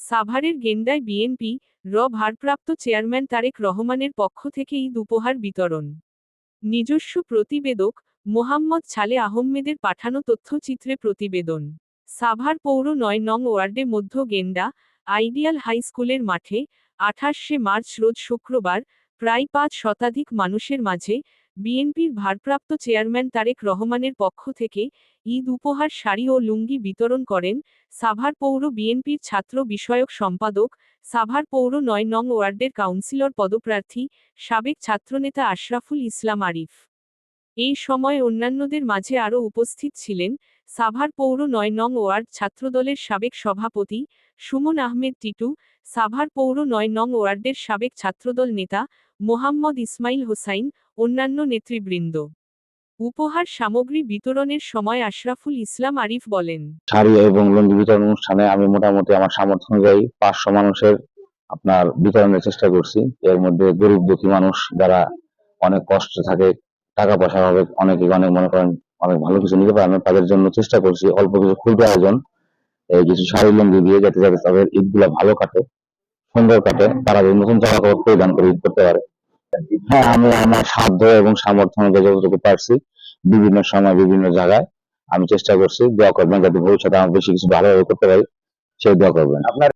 সাভারের গেন্ডায় বিএনপি, র ভারপ্রাপ্ত চেয়ারম্যান তারেক রহমানের পক্ষ থেকে ঈদ উপহার বিতরণ। নিজস্ব প্রতিবেদক, মোহাম্মদ ছালে আহমেদের পাঠানো তথ্যচিত্রে প্রতিবেদন। সাভার পৌর নয় নং ওয়ার্ডে মধ্য গেন্ডা, আইডিয়াল হাই স্কুলের মাঠে, আঠাশে মার্চ রোজ শুক্রবার, প্রায় পাঁচ শতাধিক মানুষের মাঝে বিএনপির ভারপ্রাপ্ত চেয়ারম্যান তারেক রহমানের পক্ষ থেকে ঈদ উপহার, শাড়ি ও লুঙ্গি বিতরণ করেন সাভার পৌর বিএনপির ছাত্র বিষয়ক সম্পাদক, সাভার পৌর নয় নং ওয়ার্ডের কাউন্সিলর পদপ্রার্থী, সাবেক ছাত্রনেতা আশরাফুল ইসলাম আরিফ। এই সময় অন্যান্যদের মাঝে আরও উপস্থিত ছিলেন সাভার পৌর নয় নং ওয়ার্ড ছাত্রদলের সাবেক সভাপতি সুমন আহমেদ টিটু, সাভার পৌর নয় নং ওয়ার্ডের সাবেক ছাত্রদল নেতা মোহাম্মদ ইসমাইল হোসাইন, অন্যান্য নেতৃবৃন্দ। উপহার সামগ্রী বিতরণের সময় আশরাফুল ইসলাম আরিফ বলেন, শাড়ি এবং লুঙ্গি বিতরণ অনুষ্ঠানে আমি মোটামুটি আমার সামর্থ্য অনুযায়ী পাঁচশো মানুষের আপনার বিতরণের চেষ্টা করছি। এর মধ্যে গরিব দুঃখী মানুষ যারা অনেক কষ্ট থাকে, টাকা পয়সা অভাবে অনেকে অনেক মনে করেন অনেক ভালো কিছু নিতে পারে না, তাদের জন্য চেষ্টা করছি অল্প কিছু ক্ষুদ্র আয়োজন। এই কিছু শাড়ি, লুঙ্গি দিয়ে যাতে যাতে তাদের ঈদগুলা ভালো কাটে, সুন্দর কাটে, তারা নতুন জামা কাপড় পরিধান করে ঈদ করতে পারে। হ্যাঁ আমি আমার সাধ্য এবং সামর্থ্য অনুযায়ী যতটুকু পারছি, বিভিন্ন সময় বিভিন্ন জায়গায় আমি চেষ্টা করছি, দোয়া করবেন যাতে ভবিষ্যতে আমার বেশি কিছু ভালোভাবে করতে পারি, সেই দোয়া করবেন। আপনার